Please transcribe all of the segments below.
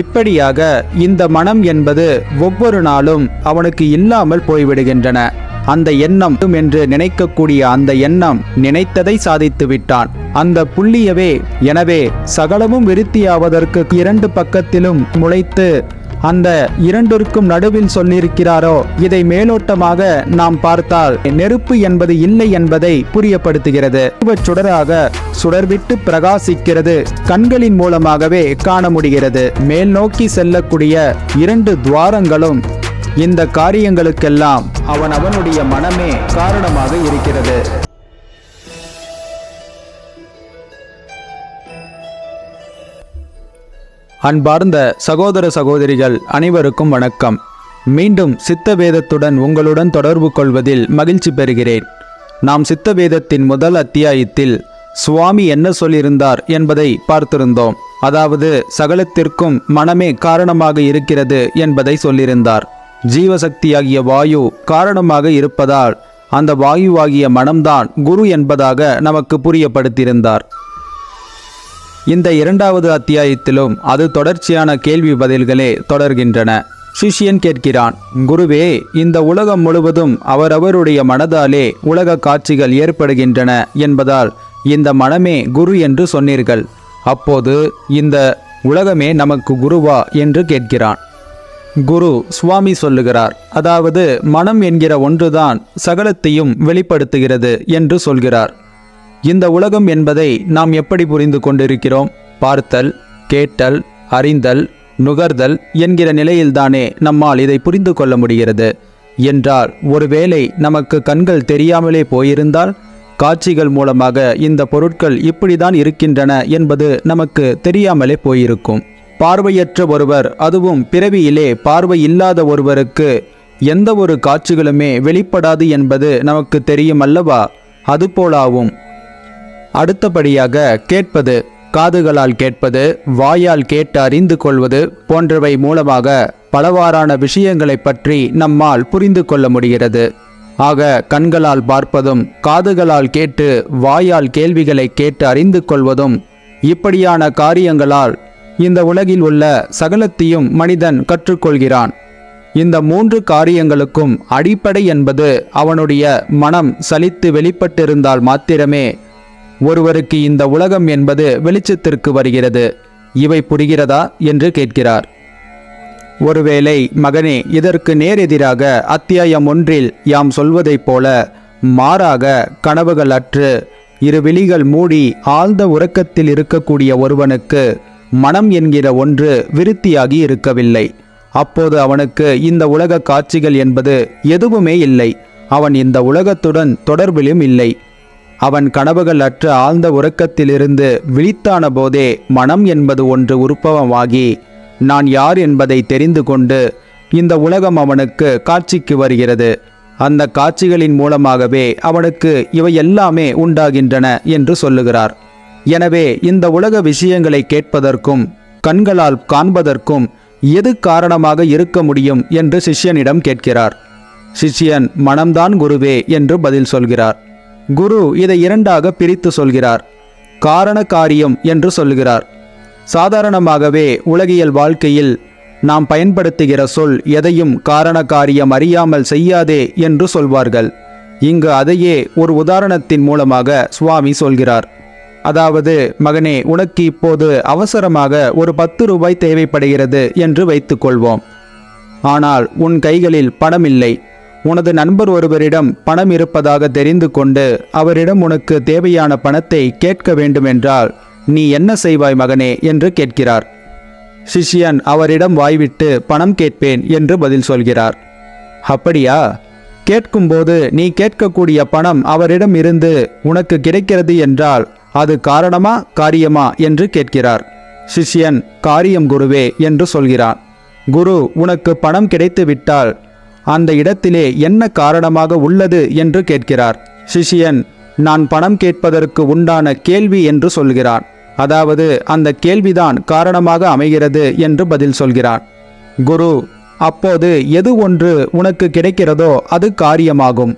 இப்படியாக இந்த மனம் என்பது ஒவ்வொரு நாளும் அவனுக்கு இல்லாமல் போய்விடுகின்றன. அந்த எண்ணம் என்று நினைக்கக்கூடிய அந்த எண்ணம் நினைத்ததை சாதித்து விட்டான். அந்த புள்ளியவே எனவே சகலமும் விருத்தியாவதற்கு இரண்டு பக்கத்திலும் முளைத்து அந்த இரண்டிற்கும் நடுவில் சொல்லியிருக்கிறாரோ இதை மேலோட்டமாக நாம் பார்த்தால் நெருப்பு என்பது இல்லை என்பதை புரியப்படுத்துகிறது. சுடராக சுடர்விட்டு பிரகாசிக்கிறது கண்களின் மூலமாகவே காண முடிகிறது. மேல் நோக்கி செல்லக்கூடிய இரண்டு துவாரங்களும் இந்த காரியங்களுக்கெல்லாம் அவன் அவனுடைய மனமே காரணமாக இருக்கிறது. அன்பார்ந்த சகோதர சகோதரிகள் அனைவருக்கும் வணக்கம். மீண்டும் சித்த வேதத்துடன் உங்களுடன் தொடர்பு கொள்வதில் மகிழ்ச்சி பெறுகிறேன். நாம் சித்த வேதத்தின் முதல் அத்தியாயத்தில் சுவாமி என்ன சொல்லியிருந்தார் என்பதை பார்த்திருந்தோம். அதாவது சகலத்திற்கும் மனமே காரணமாக இருக்கிறது என்பதை சொல்லியிருந்தார். ஜீவசக்தியாகிய வாயு காரணமாக இருப்பதால் அந்த வாயுவாகிய மனம்தான் குரு என்பதாக நமக்கு புரியப்படுத்தியிருந்தார். இந்த இரண்டாவது அத்தியாயத்திலும் அது தொடர்ச்சியான கேள்வி பதில்களே தொடர்கின்றன. சிஷ்யன் கேட்கிறான் குருவே இந்த உலகம் முழுவதும் அவரவருடைய மனதாலே உலக காட்சிகள் ஏற்படுகின்றன என்பதால் இந்த மனமே குரு என்று சொன்னீர்கள். அப்போது இந்த உலகமே நமக்கு குருவா என்று கேட்கிறான். குரு சுவாமி சொல்லுகிறார் அதாவது மனம் என்கிற ஒன்றுதான் சகலத்தையும் வெளிப்படுத்துகிறது என்று சொல்கிறார். இந்த உலகம் என்பதை நாம் எப்படி புரிந்து கொண்டிருக்கிறோம்? பார்த்தல் கேட்டல் அறிந்தல் நுகர்தல் என்கிற நிலையில்தானே நம்மால் இதை புரிந்து கொள்ள முடிகிறது. என்றால் ஒருவேளை நமக்கு கண்கள் தெரியாமலே போயிருந்தால்? காட்சிகள் மூலமாக இந்த பொருட்கள் இப்படிதான் இருக்கின்றன என்பது நமக்கு தெரியாமலே போயிருக்கும். பார்வையற்ற ஒருவர் அதுவும் பிறவியிலே பார்வை இல்லாத ஒருவருக்கு எந்த ஒரு காட்சிகளுமே வெளிப்படாது என்பது நமக்கு தெரியும் அல்லவா? அதுபோலாவும் அடுத்தபடியாக கேட்பது காதுகளால் கேட்பது வாயால் கேட்டு அறிந்து கொள்வது போன்றவை மூலமாக பலவாறான விஷயங்களை பற்றி நம்மால் புரிந்து கொள்ள முடிகிறது. ஆக கண்களால் பார்ப்பதும் காதுகளால் கேட்டு வாயால் கேள்விகளை கேட்டு அறிந்து கொள்வதும் இப்படியான காரியங்களால் இந்த உலகில் உள்ள சகலத்தையும் மனிதன் கற்றுக்கொள்கிறான். இந்த மூன்று காரியங்களுக்கும் அடிப்படை என்பது அவனுடைய மனம் சலித்து வெளிப்பட்டிருந்தால் மாத்திரமே ஒருவருக்கு இந்த உலகம் என்பது வெளிச்சத்திற்கு வருகிறது. இவை புரிகிறதா? என்று கேட்கிறார். ஒருவேளை மகனே இதற்கு நேரெதிராக அத்தியாயம் ஒன்றில் யாம் சொல்வதைப் போல மாறாக கனவுகள் அற்று இரு விழிகள் மூடி ஆழ்ந்த உறக்கத்தில் இருக்கக்கூடிய ஒருவனுக்கு மனம் என்கிற ஒன்று விருத்தியாகி இருக்கவில்லை. அப்போது அவனுக்கு இந்த உலக காட்சிகள் என்பது எதுவுமே இல்லை. அவன் இந்த உலகத்துடன் தொடர்பிலும் இல்லை. அவன் கனவுகள் அற்ற ஆழ்ந்த உறக்கத்திலிருந்து விழித்தான போதே மனம் என்பது ஒன்று உருப்பவமாகி நான் யார் என்பதை தெரிந்து கொண்டு இந்த உலகம் அவனுக்கு காட்சிக்கு வருகிறது. அந்த காட்சிகளின் மூலமாகவே அவனுக்கு இவை எல்லாமே உண்டாகின்றன என்று சொல்லுகிறார். எனவே இந்த உலக விஷயங்களை கேட்பதற்கும் கண்களால் காண்பதற்கும் எது காரணமாக இருக்க முடியும் என்று சிஷ்யனிடம் கேட்கிறார். சிஷ்யன் மனம்தான் குருவே என்று பதில் சொல்கிறார். குரு இதை இரண்டாக பிரித்து சொல்கிறார். காரண காரியம் என்று சொல்கிறார். சாதாரணமாகவே உலகியல் வாழ்க்கையில் நாம் பயன்படுத்துகிற சொல் எதையும் காரண காரியம் அறியாமல் செய்யாதே என்று சொல்வார்கள். இங்கு அதையே ஒரு உதாரணத்தின் மூலமாக சுவாமி சொல்கிறார். அதாவது மகனே உனக்கு இப்போது அவசரமாக ஒரு பத்து ரூபாய் தேவைப்படுகிறது என்று வைத்துக்கொள்வோம். ஆனால் உன் கைகளில் பணம் இல்லை உனது நண்பர் ஒருவரிடம் பணம் இருப்பதாக தெரிந்து கொண்டு அவரிடம் உனக்கு தேவையான பணத்தை கேட்க வேண்டுமென்றால் நீ என்ன செய்வாய் மகனே என்று கேட்கிறார். சிஷ்யன் அவரிடம் வாய்விட்டு பணம் கேட்பேன் என்று பதில் சொல்கிறார். அப்படியா? கேட்கும்போது நீ கேட்கக்கூடிய பணம் அவரிடம் இருந்து உனக்கு கிடைக்கிறது என்றால் அது காரணமா காரியமா என்று கேட்கிறார். சிஷ்யன் காரியம் குருவே என்று சொல்கிறான். குரு உனக்கு பணம் கிடைத்து விட்டால் அந்த இடத்திலே என்ன காரணமாக உள்ளது என்று கேட்கிறார். சிஷ்யன் நான் பணம் கேட்பதற்கு உண்டான கேள்வி என்று சொல்கிறான். அதாவது அந்த கேள்விதான் காரணமாக அமைகிறது என்று பதில் சொல்கிறான் குரு அப்போது எது ஒன்று உனக்கு கிடைக்கிறதோ அது காரியமாகும்.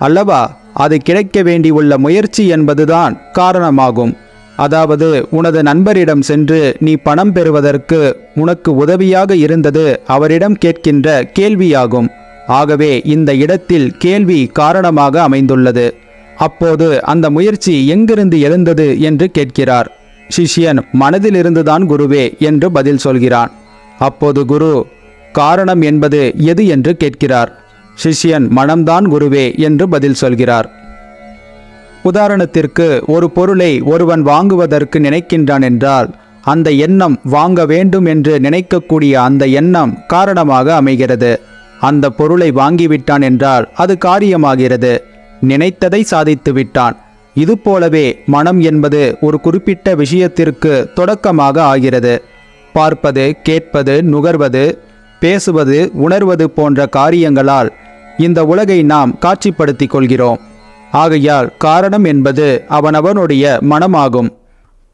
அல்லவா அது கிடைக்க வேண்டியுள்ள முயற்சி என்பதுதான் காரணமாகும். அதாவது உனது நண்பரிடம் சென்று நீ பணம் பெறுவதற்கு உனக்கு உதவியாக இருந்தது அவரிடம் கேட்கின்ற கேள்வியாகும். ஆகவே இந்த இடத்தில் கேள்வி காரணமாக அமைந்துள்ளது. அப்போது அந்த முயற்சி எங்கிருந்து எழுந்தது என்று கேட்கிறார். சிஷ்யன் மனதிலிருந்துதான் குருவே என்று பதில் சொல்கிறான். அப்போது குரு காரணம் என்பது எது என்று கேட்கிறார். சிஷ்யன் மனம்தான் குருவே என்று பதில் சொல்கிறார். உதாரணத்திற்கு ஒரு பொருளை ஒருவன் வாங்குவதற்கு நினைக்கின்றான் என்றால் அந்த எண்ணம் வாங்க வேண்டும் என்று நினைக்கக்கூடிய அந்த எண்ணம் காரணமாக அமைகிறது. அந்த பொருளை வாங்கிவிட்டான் என்றால் அது காரியமாகிறது. நினைத்ததை சாதித்து விட்டான். இதுபோலவே மனம் என்பது ஒரு குறிப்பிட்ட விஷயத்திற்கு தொடக்கமாக ஆகிறது. பார்ப்பது கேட்பது நுகர்வது பேசுவது உணர்வது போன்ற காரியங்களால் இந்த உலகை நாம் காட்சிப்படுத்திக் கொள்கிறோம். ஆகையால் காரணம் என்பது அவனவனுடைய மனமாகும்.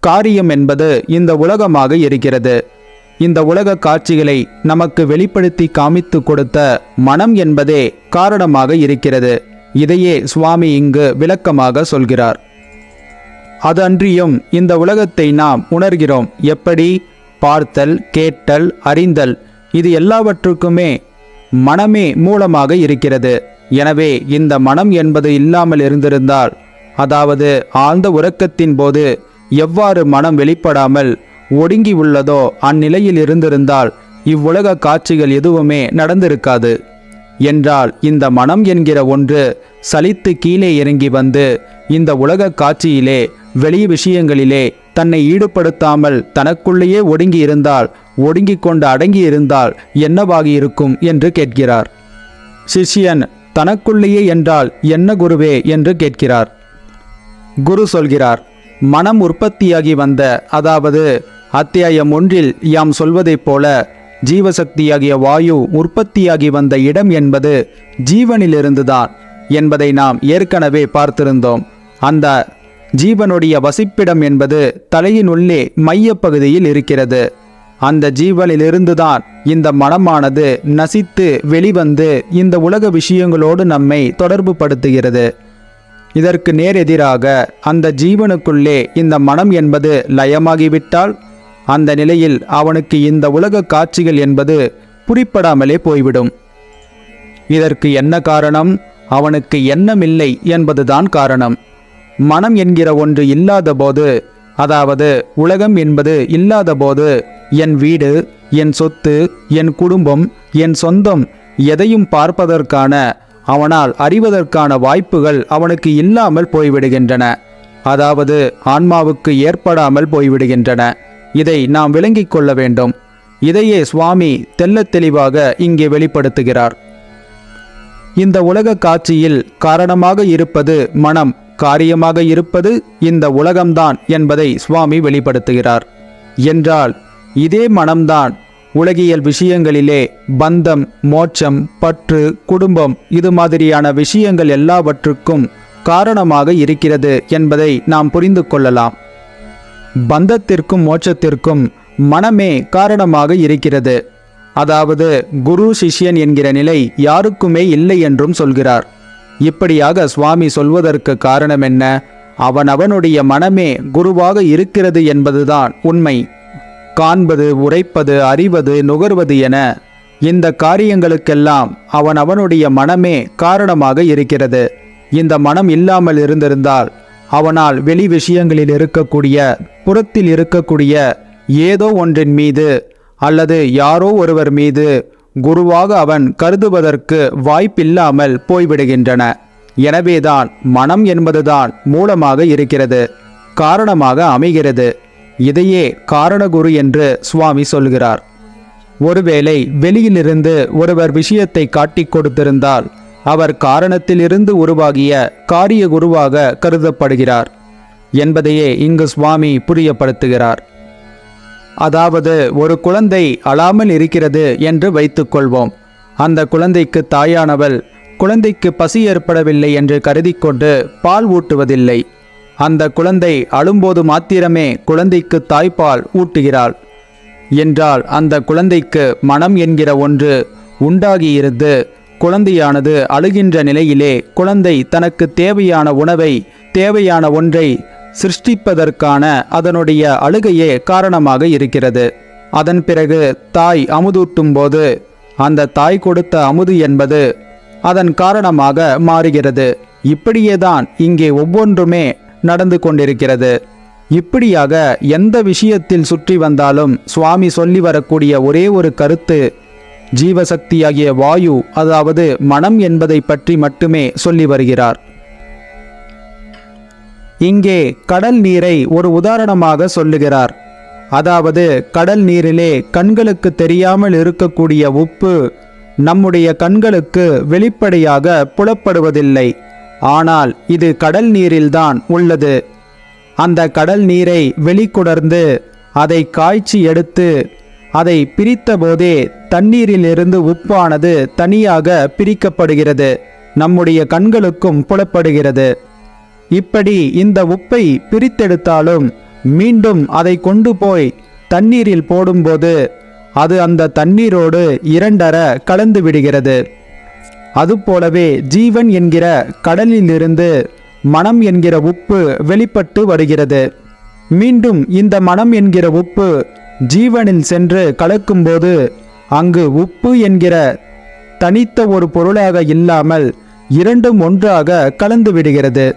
காரியம் என்பது இந்த உலகமாக இருக்கிறது. இந்த உலக காட்சிகளை நமக்கு வெளிப்படுத்தி காமித்து கொடுத்த மனம் என்பதே காரணமாக இருக்கிறது. இதையே சுவாமி இங்கு விளக்கமாக சொல்கிறார். அது அன்றியும் இந்த உலகத்தை நாம் உணர்கிறோம். எப்படி? பார்த்தல் கேட்டல் அறிந்தல். இது எல்லாவற்றுக்குமே மனமே மூலமாக இருக்கிறது. எனவே இந்த மனம் என்பது இல்லாமல் இருந்திருந்தால் அதாவது ஆழ்ந்த உறக்கத்தின் போது எவ்வாறு மனம் வெளிப்படாமல் ஒடுங்கி உள்ளதோ அந்நிலையில் இருந்திருந்தால் இவ்வுலக காட்சிகள் எதுவுமே நடந்திருக்காது. என்றால் இந்த மனம் என்கிற ஒன்று சலித்து கீழே இறங்கி வந்து இந்த உலக காட்சியிலே வெளி விஷயங்களிலே தன்னை ஈடுபடுத்தாமல் தனக்குள்ளேயே ஒடுங்கி இருந்தால் ஒடுங்கி கொண்டு அடங்கி இருந்தால் என்னவாகி இருக்கும் என்று கேட்கிறார். சிஷ்யன் தனக்குள்ளேயே என்றால் என்ன குருவே என்று கேட்கிறார். குரு சொல்கிறார் மனம் உற்பத்தியாகி வந்த அதாவது அத்தியாயம் ஒன்றில் யாம் சொல்வதைப் போல ஜீவசக்தியாகிய வாயு உற்பத்தியாகி வந்த இடம் என்பது ஜீவனிலிருந்துதான் என்பதை நாம் ஏற்கனவே பார்த்திருந்தோம். அந்த ஜீவனுடைய வசிப்பிடம் என்பது தலையின் உள்ளே மையப்பகுதியில் இருக்கிறது. அந்த ஜீவனிலிருந்துதான் இந்த மனமானது நசித்து வெளிவந்து இந்த உலக விஷயங்களோடு நம்மை தொடர்பு படுத்துகிறது இதற்கு நேரெதிராக அந்த ஜீவனுக்குள்ளே இந்த மனம் என்பது லயமாகிவிட்டால் அந்த நிலையில் அவனுக்கு இந்த உலக காட்சிகள் என்பது புரிப்படாமலே போய்விடும். இதற்கு என்ன காரணம்? அவனுக்கு எண்ணமில்லை என்பதுதான் காரணம். மனம் என்கிற ஒன்று இல்லாதபோது அதாவது உலகம் என்பது இல்லாதபோது என் வீடு என் சொத்து என் குடும்பம் என் சொந்தம் எதையும் பார்ப்பதற்கான அவனால் அறிவதற்கான வாய்ப்புகள் அவனுக்கு இல்லாமல் போய்விடுகின்றன. அதாவது ஆன்மாவுக்கு ஏற்படாமல் போய்விடுகின்றன. இதை நாம் விளங்கிக் கொள்ள வேண்டும். இதையே சுவாமி தெள்ளத் தெளிவாக இங்கே வெளிப்படுத்துகிறார். இந்த உலக காட்சியில் காரணமாக இருப்பது மனம் காரியமாக இருப்பது இந்த உலகம்தான் என்பதை சுவாமி வெளிப்படுத்துகிறார். என்றால் இதே மனம்தான் உலகியல் விஷயங்களிலே பந்தம் மோட்சம் பற்று குடும்பம் இது மாதிரியான விஷயங்கள் எல்லாவற்றுக்கும் காரணமாக இருக்கிறது என்பதை நாம் புரிந்து கொள்ளலாம். பந்தத்திற்கும் மோட்சத்திற்கும் மனமே காரணமாக இருக்கிறது. அதாவது குரு சிஷ்யன் என்கிற நிலை யாருக்குமே இல்லை என்றும் சொல்கிறார். இப்படியாக சுவாமி சொல்வதற்கு காரணம் என்ன? அவனவனுடைய மனமே குருவாக இருக்கிறது என்பதுதான் உண்மை. காண்பது உரைப்பது அறிவது நுகர்வது என இந்த காரியங்களுக்கெல்லாம் அவன் அவனுடைய மனமே காரணமாக இருக்கிறது. இந்த மனம் இல்லாமல் இருந்திருந்தால் அவனால் வெளி விஷயங்களில் இருக்கக்கூடிய புறத்தில் இருக்கக்கூடிய ஏதோ ஒன்றின் மீது அல்லது யாரோ ஒருவர் மீது குருவாக அவன் கருதுவதற்கு வாய்ப்பில்லாமல் போய்விடுகின்றன. எனவேதான் மனம் என்பதுதான் மூலமாக இருக்கிறது காரணமாக அமைகிறது. இதையே காரணகுரு என்று சுவாமி சொல்கிறார். ஒருவேளை வெளியிலிருந்து ஒருவர் விஷயத்தை காட்டிக் கொடுத்திருந்தால் அவர் காரணத்திலிருந்து உருவாகிய காரிய குருவாக கருதப்படுகிறார் என்பதையே இங்கு சுவாமி புரியப்படுத்துகிறார். அதாவது ஒரு குழந்தை அழாமல் இருக்கிறது என்று வைத்துக்கொள்வோம் அந்த குழந்தைக்கு தாயானவள் குழந்தைக்கு பசி ஏற்படவில்லை என்று கருதிக்கொண்டு பால் ஊட்டுவதில்லை. அந்த குழந்தை அழும்போது மாத்திரமே குழந்தைக்கு தாய்ப்பால் ஊட்டுகிறாள். என்றால் அந்த குழந்தைக்கு மனம் என்கிற ஒன்று உண்டாகியிருந்து குழந்தையானது அழுகின்ற நிலையிலே குழந்தை தனக்கு தேவையான உணவை தேவையான ஒன்றை சிருஷ்டிப்பதற்கான அதனுடைய அழுகையே காரணமாக இருக்கிறது. அதன் பிறகு தாய் அமுதூட்டும் போது அந்த தாய் கொடுத்த அமுது என்பது அதன் காரணமாக மாறுகிறது. இப்படியேதான் இங்கே ஒவ்வொன்றுமே நடந்து கொண்டிருக்கிறது. இப்படியாக எந்த விஷயத்தில் சுற்றி வந்தாலும் சுவாமி சொல்லி வரக்கூடிய ஒரே ஒரு கருத்து ஜீவசக்தியாகிய வாயு அதாவது மனம் என்பதை பற்றி மட்டுமே சொல்லி வருகிறார். இங்கே கடல் நீரை ஒரு உதாரணமாக சொல்லுகிறார். அதாவது கடல் நீரிலே கண்களுக்கு தெரியாமல் இருக்கக்கூடிய உப்பு நம்முடைய கண்களுக்கு வெளிப்படையாக புலப்படுவதில்லை. ஆனால் இது கடல் நீரில்தான் உள்ளது. அந்த கடல் நீரை வெளிக்குடர்ந்து அதை காய்ச்சி எடுத்து அதை பிரித்தபோதே தண்ணீரிலிருந்து உப்பானது தனியாக பிரிக்கப்படுகிறது. நம்முடைய கண்களுக்கும் புலப்படுகிறது. இப்படி இந்த உப்பை பிரித்தெடுத்தாலும் மீண்டும் அதை கொண்டு போய் தண்ணீரில் போடும்போது அது அந்த தண்ணீரோடு இரண்டர கலந்து விடுகிறது. அதுபோலவே ஜீவன் என்கிற கடலிலிருந்து மனம் என்கிற உப்பு வெளிப்பட்டு வருகிறது. மீண்டும் இந்த மனம் என்கிற உப்பு ஜீவனில் சென்று கலக்கும்போது அங்கு உப்பு என்கிற தனித்த ஒரு பொருளாக இல்லாமல் இரண்டும் ஒன்றாக கலந்து விடுகிறது.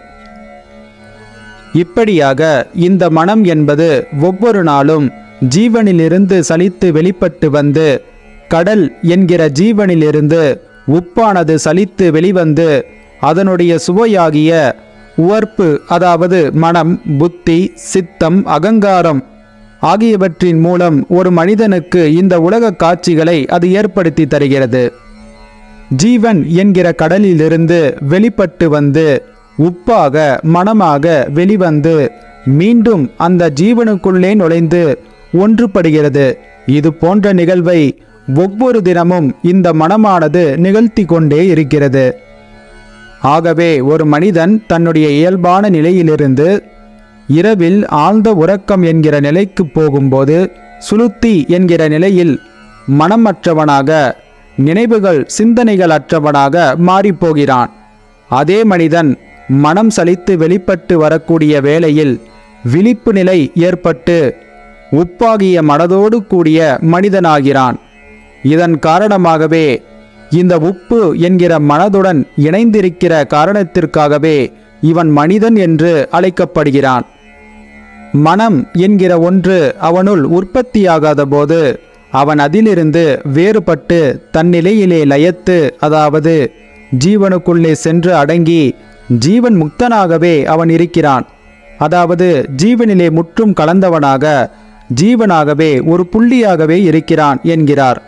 இப்படியாக இந்த மனம் என்பது ஒவ்வொரு நாளும் ஜீவனிலிருந்து சலித்து வெளிப்பட்டு வந்து கடல் என்கிற ஜீவனிலிருந்து உப்பானது சலித்து வெளிவந்து அதனுடைய சுவையாகிய உவர்ப்பு அதாவது மனம் புத்தி சித்தம் அகங்காரம் ஆகியவற்றின் மூலம் ஒரு மனிதனுக்கு இந்த உலக காட்சிகளை அது ஏற்படுத்தி தருகிறது. ஜீவன் என்கிற கடலிலிருந்து வெளிப்பட்டு வந்து உப்பாக மனமாக வெளிவந்து மீண்டும் அந்த ஜீவனுக்குள்ளே நுழைந்து ஒன்றுபடுகிறது. இது போன்ற நிகழ்வை ஒவ்வொரு தினமும் இந்த மனமானது நிகழ்த்தி கொண்டே இருக்கிறது. ஆகவே ஒரு மனிதன் தன்னுடைய இயல்பான நிலையிலிருந்து இரவில் ஆழ்ந்த உறக்கம் என்கிற நிலைக்கு போகும்போது சுளுத்தி என்கிற நிலையில் மனமற்றவனாக நினைவுகள் சிந்தனைகள் அற்றவனாக மாறிப்போகிறான். அதே மனிதன் மனம் சலித்து வெளிப்பட்டு வரக்கூடிய வேளையில் விழிப்பு நிலை ஏற்பட்டு உப்பாகிய மனதோடு கூடிய மனிதனாகிறான். இதன் காரணமாகவே இந்த உப்பு என்கிற மனதுடன் இணைந்திருக்கிற காரணத்திற்காகவே இவன் மனிதன் என்று அழைக்கப்படுகிறான். மனம் என்கிற ஒன்று அவனுள் உற்பத்தியாகாத போது அவன் அதிலிருந்து வேறுபட்டு தன்னிலையிலே லயத்து அதாவது ஜீவனுக்குள்ளே சென்று அடங்கி ஜீவன் முக்தனாகவே அவன் இருக்கிறான். அதாவது ஜீவனிலே முற்றும் கலந்தவனாக ஜீவனாகவே ஒரு புள்ளியாகவே இருக்கிறான் என்கிறார்.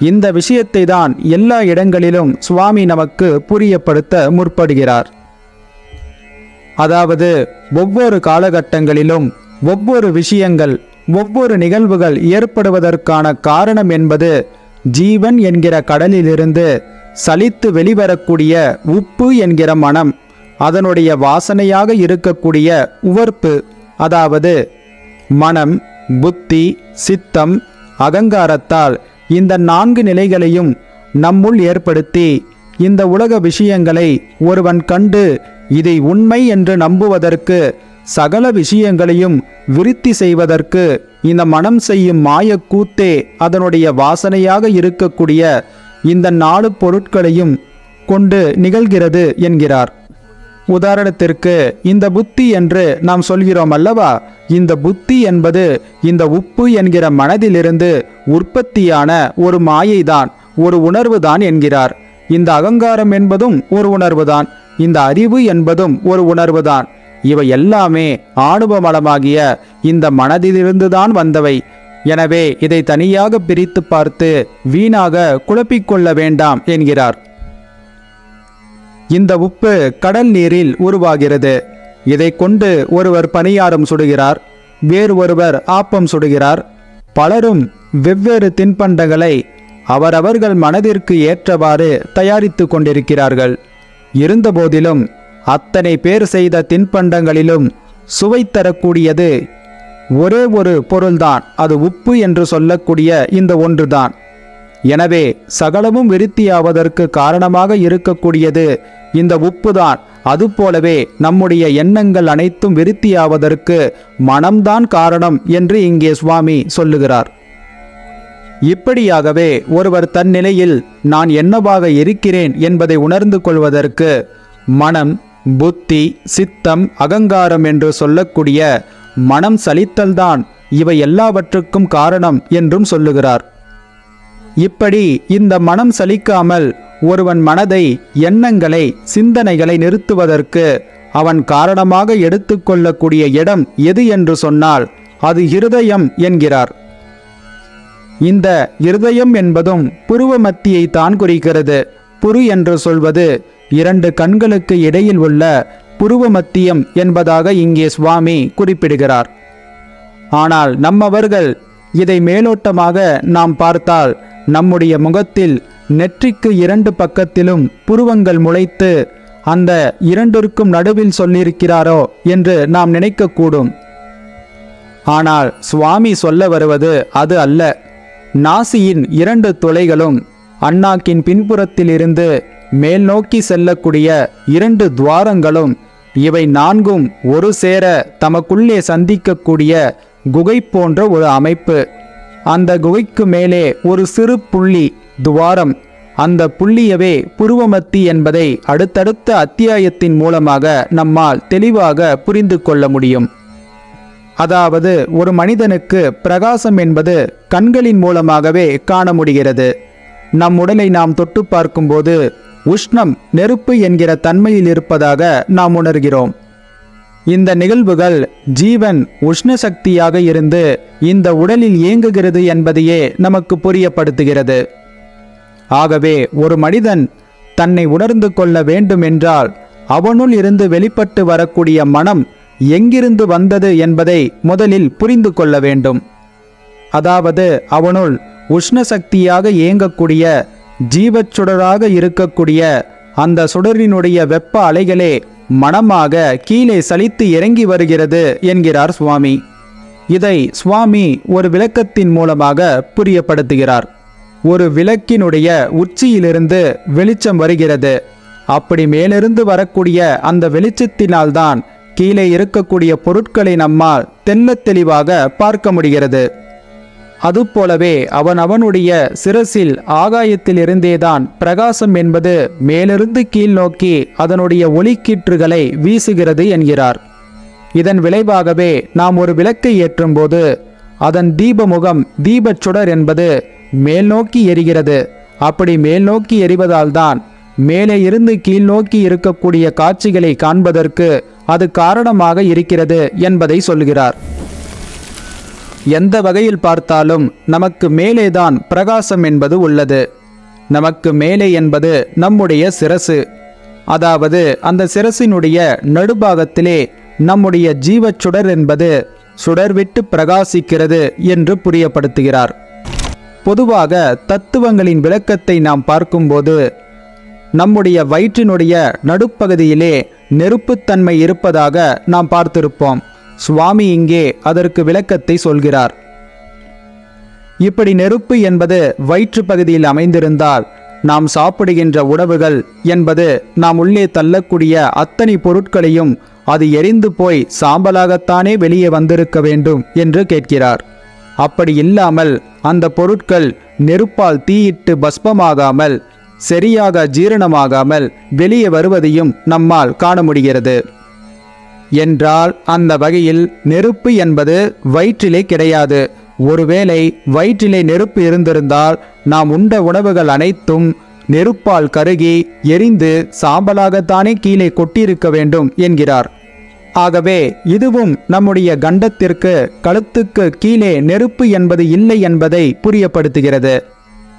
இந்த விஷயத்தை தான் எல்லா இடங்களிலும் சுவாமி நமக்கு புரியப்படுத்த முற்படுகிறார். அதாவது ஒவ்வொரு காலகட்டங்களிலும் ஒவ்வொரு விஷயங்கள் ஒவ்வொரு நிகழ்வுகள் ஏற்படுவதற்கான காரணம் என்பது ஜீவன் என்கிற கடலிலிருந்து சலித்து வெளிவரக்கூடிய உப்பு என்கிற மனம் அதனுடைய வாசனையாக இருக்கக்கூடிய உவர்ப்பு அதாவது மனம் புத்தி சித்தம் அகங்காரத்தால் இந்த நான்கு நிலைகளையும் நம்முள் ஏற்படுத்தி இந்த உலக விஷயங்களை ஒருவன் கண்டு இதை உண்மை என்று நம்புவதற்கு சகல விஷயங்களையும் விருத்தி செய்வதற்கு இந்த மனம் செய்யும் மாயக்கூத்தே அதனுடைய வாசனையாக இருக்கக்கூடிய இந்த நாலு பொருட்களையும் கொண்டு நிகழ்கிறது என்கிறார். உதாரணத்திற்கு இந்த புத்தி என்று நாம் சொல்கிறோம் அல்லவா? இந்த புத்தி என்பது இந்த உப்பு என்கிற மனதிலிருந்து உற்பத்தியான ஒரு மாயைதான் ஒரு உணர்வுதான் என்கிறார். இந்த அகங்காரம் என்பதும் ஒரு உணர்வுதான். இந்த அறிவு என்பதும் ஒரு உணர்வுதான். இவை எல்லாமே ஆணுவமலமாகிய இந்த மனதிலிருந்துதான் வந்தவை. எனவே இதை தனியாக பிரித்து பார்த்து வீணாக குழப்பிக்கொள்ள வேண்டாம் என்கிறார். இந்த உப்பு கடல் நீரில் உருவாகிறது. இதை கொண்டு ஒருவர் பணியாரம் சுடுகிறார் வேறு ஒருவர் ஆப்பம் சுடுகிறார். பலரும் வெவ்வேறு தின்பண்டங்களை அவரவர்கள் மனதிற்கு ஏற்றவாறு தயாரித்து கொண்டிருக்கிறார்கள். இருந்தபோதிலும் அத்தனை பேர் செய்த தின்பண்டங்களிலும் சுவை தரக்கூடியது. ஒரே ஒரு பொருள்தான் அது உப்பு என்று சொல்லக்கூடிய இந்த ஒன்றுதான். எனவே சகலமும் விருத்தியாவதற்கு காரணமாக இருக்கக்கூடியது இந்த உப்புதான். அதுபோலவே நம்முடைய எண்ணங்கள் அனைத்தும் விருத்தியாவதற்கு மனம்தான் காரணம் என்று இங்கே சுவாமி சொல்லுகிறார். இப்படியாகவே ஒருவர் தன் நிலையில் நான் என்னவாக இருக்கிறேன் என்பதை உணர்ந்து கொள்வதற்கு மனம் புத்தி சித்தம் அகங்காரம் என்று சொல்லக்கூடிய மனம் சலித்தல்தான் இவை எல்லாவற்றுக்கும் காரணம் என்றும் சொல்லுகிறார். இப்படி இந்த மனம் சலிக்காமல் ஒருவன் மனதை எண்ணங்களை சிந்தனைகளை நிறுத்துவதற்கு அவன் காரணமாக எடுத்துக்கொள்ளக்கூடிய இடம் எது என்று சொன்னால் அது இருதயம் என்கிறார். இந்த இருதயம் என்பதும் புருவ மத்தியை தான் குறிக்கிறது. புரு என்று சொல்வது இரண்டு கண்களுக்கு இடையில் உள்ள புருவ மத்தியம் என்பதாக இங்கே சுவாமி குறிப்பிடுகிறார். ஆனால் நம்மவர்கள் இதை மேலோட்டமாக நாம் பார்த்தால் நம்முடைய முகத்தில் நெற்றிக்கு இரண்டு பக்கத்திலும் புருவங்கள் முளைத்து அந்த இரண்டிற்கும் நடுவில் சொல்லியிருக்கிறாரோ என்று நாம் நினைக்கக்கூடும். ஆனால் சுவாமி சொல்ல வருவது அது அல்ல. நாசியின் இரண்டு துளைகளும் அண்ணாக்கின் பின்புறத்திலிருந்து மேல் நோக்கி செல்லக்கூடிய இரண்டு துவாரங்களும் இவை நான்கும் ஒரு சேர தமக்குள்ளே சந்திக்கக்கூடிய குகை போன்ற ஒரு அமைப்பு. அந்த குகைக்கு மேலே ஒரு சிறு புள்ளி துவாரம். அந்த புள்ளியவே புருவமத்தி என்பதை அடுத்தடுத்த அத்தியாயத்தின் மூலமாக நம்மால் தெளிவாக புரிந்து கொள்ள முடியும். அதாவது ஒரு மனிதனுக்கு பிரகாசம் என்பது கண்களின் மூலமாகவே காண முடிகிறது நம் உடலை நாம் தொட்டு பார்க்கும்போது உஷ்ணம் நெருப்பு என்கிற தன்மையில் இருப்பதாக நாம் உணர்கிறோம். இந்த நிகழ்வுகள் ஜீவன் உஷ்ண சக்தியாக இருந்து இந்த உடலில் இயங்குகிறது என்பதையே நமக்கு புரியப்படுத்துகிறது. ஆகவே ஒரு மனிதன் தன்னை உணர்ந்து கொள்ள வேண்டும் என்றால் அவனுள் இருந்து வெளிப்பட்டு வரக்கூடிய மனம் எங்கிருந்து வந்தது என்பதை முதலில் புரிந்து கொள்ள வேண்டும். அதாவது அவனுள் உஷ்ண சக்தியாக இயங்கக்கூடிய ஜீவச்சுடராக இருக்கக்கூடிய அந்த சுடரினுடைய வெப்ப அலைகளே மனமாக கீழே சலித்து இறங்கி வருகிறது என்கிறார் சுவாமி. இதை சுவாமி ஒரு விளக்கத்தின் மூலமாக புரியப்படுத்துகிறார். ஒரு விளக்கினுடைய உச்சியிலிருந்து வெளிச்சம் வருகிறது. அப்படி மேலிருந்து வரக்கூடிய அந்த வெளிச்சத்தினால்தான் கீழே இருக்கக்கூடிய பொருட்களை நம்மால் தென்ன தெளிவாக பார்க்க முடிகிறது. அதுபோலவே அவன் அவனுடைய சிரசில் ஆகாயத்திலிருந்தேதான் பிரகாசம் என்பது மேலிருந்து கீழ் நோக்கி அதனுடைய ஒளிக்கீற்றுகளை வீசுகிறது என்கிறார். இதன் விளைவாகவே நாம் ஒரு விளக்கை ஏற்றும்போது அதன் தீபமுகம் தீபச் சுடர் என்பது மேல் நோக்கி எரிகிறது. அப்படி மேல் நோக்கி எரிவதால்தான் மேலே இருந்து கீழ் நோக்கி இருக்கக்கூடிய காட்சிகளை காண்பதற்கு அது காரணமாக இருக்கிறது என்பதை சொல்கிறார். எந்த வகையில் பார்த்தாலும் நமக்கு மேலேதான் பிரகாசம் என்பது உள்ளது. நமக்கு மேலே என்பது நம்முடைய சிரசு. அதாவது அந்த சிரசினுடைய நடுபாகத்திலே நம்முடைய ஜீவச் சுடர் என்பது சுடர்விட்டு பிரகாசிக்கிறது என்று புரியப்படுத்துகிறார். பொதுவாக தத்துவங்களின் விளக்கத்தை நாம் பார்க்கும்போது நம்முடைய வயிற்றினுடைய நடுப்பகுதியிலே நெருப்புத்தன்மை இருப்பதாக நாம் பார்த்திருப்போம். சுவாமி இங்கே அதற்கு விளக்கத்தை சொல்கிறார். இப்படி நெருப்பு என்பது வயிற்று பகுதியில் அமைந்திருந்தால் நாம் சாப்பிடுகின்ற உணவுகள் என்பது நாம் உள்ளே தள்ளக்கூடிய அத்தனை பொருட்களையும் அது எரிந்து போய் சாம்பலாகத்தானே வெளியே வந்திருக்க வேண்டும் என்று கேட்கிறார். அப்படி இல்லாமல் அந்த பொருட்கள் நெருப்பால் தீயிட்டு பஸ்பமாகாமல் சரியாக ஜீரணமாகாமல் வெளியே வருவதையும் நம்மால் காண முடிகிறது. என்றால் அந்த வகையில் நெருப்பு என்பது வயிற்றிலே கிடையாது. ஒருவேளை வயிற்றிலே நெருப்பு இருந்திருந்தால் நாம் உண்ட உணவுகள் அனைத்தும் நெருப்பால் கருகி எரிந்து சாம்பலாகத்தானே கீழே கொட்டியிருக்க வேண்டும் என்கிறார். ஆகவே இதுவும் நம்முடைய கண்டத்திற்கு கழுத்துக்கு கீழே நெருப்பு என்பது இல்லை என்பதை புரியப்படுத்துகிறது.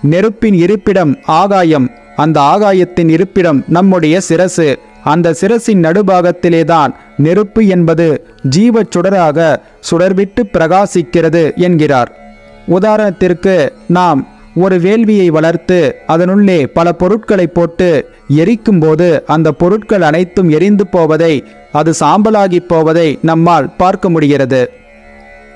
நெருப்பின் இருப்பிடம் ஆகாயம். அந்த ஆகாயத்தின் இருப்பிடம் நம்முடைய சிரசு. அந்த சிரசின் நடுபாகத்திலேதான் நெருப்பு என்பது ஜீவச் சுடராக சுடர்விட்டு பிரகாசிக்கிறது என்கிறார். உதாரணத்திற்கு நாம் ஒரு வேள்வியை வளர்த்து அதனுள்ளே பல பொருட்களை போட்டு எரிக்கும்போது அந்த பொருட்கள் அனைத்தும் எரிந்து போவதை அது சாம்பலாகி போவதை நம்மால் பார்க்க முடிகிறது.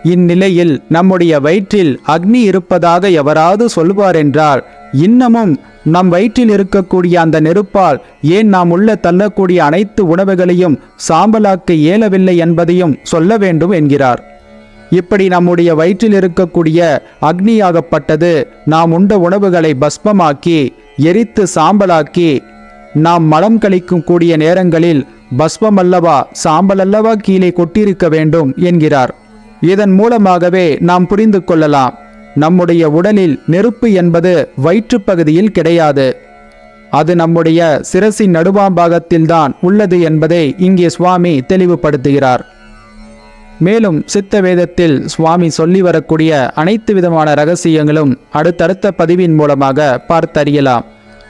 இந்நிலையில் நம்முடைய வயிற்றில் அக்னி இருப்பதாக எவராது சொல்வார் என்றால் இன்னமும் நம் வயிற்றில் இருக்கக்கூடிய அந்த நெருப்பால் ஏன் நாம் உள்ள தள்ளக்கூடிய அனைத்து உணவுகளையும் சாம்பலாக்க இயலவில்லை என்பதையும் சொல்ல வேண்டும் என்கிறார். இப்படி நம்முடைய வயிற்றில் இருக்கக்கூடிய அக்னியாகப்பட்டது நாம் உண்ட உணவுகளை பஸ்பமாக்கி எரித்து சாம்பலாக்கி நாம் மலம் கழிக்கும் கூடிய நேரங்களில் பஸ்பம் அல்லவா சாம்பல் அல்லவா கீழே கொட்டியிருக்க வேண்டும் என்கிறார். இதன் மூலமாகவே நாம் புரிந்து கொள்ளலாம். நம்முடைய உடலில் நெருப்பு என்பது வயிற்றுப் பகுதியில் கிடையாது. அது நம்முடைய சிரசின் நடுவாம்பாகத்தில்தான் உள்ளது என்பதை இங்கே சுவாமி தெளிவுபடுத்துகிறார். மேலும் சித்த வேதத்தில் சுவாமி சொல்லி வரக்கூடிய அனைத்து விதமான ரகசியங்களும் அடுத்தடுத்த பதிவின் மூலமாக பார்த்தறியலாம்.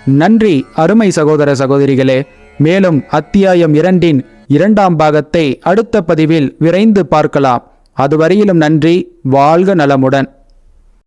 நன்றி அருமை சகோதர சகோதரிகளே. மேலும் அத்தியாயம் இரண்டின் இரண்டாம் பாகத்தை அடுத்த பதிவில் விரைந்து பார்க்கலாம். அதுவரையிலும் நன்றி வாழ்க நலமுடன்.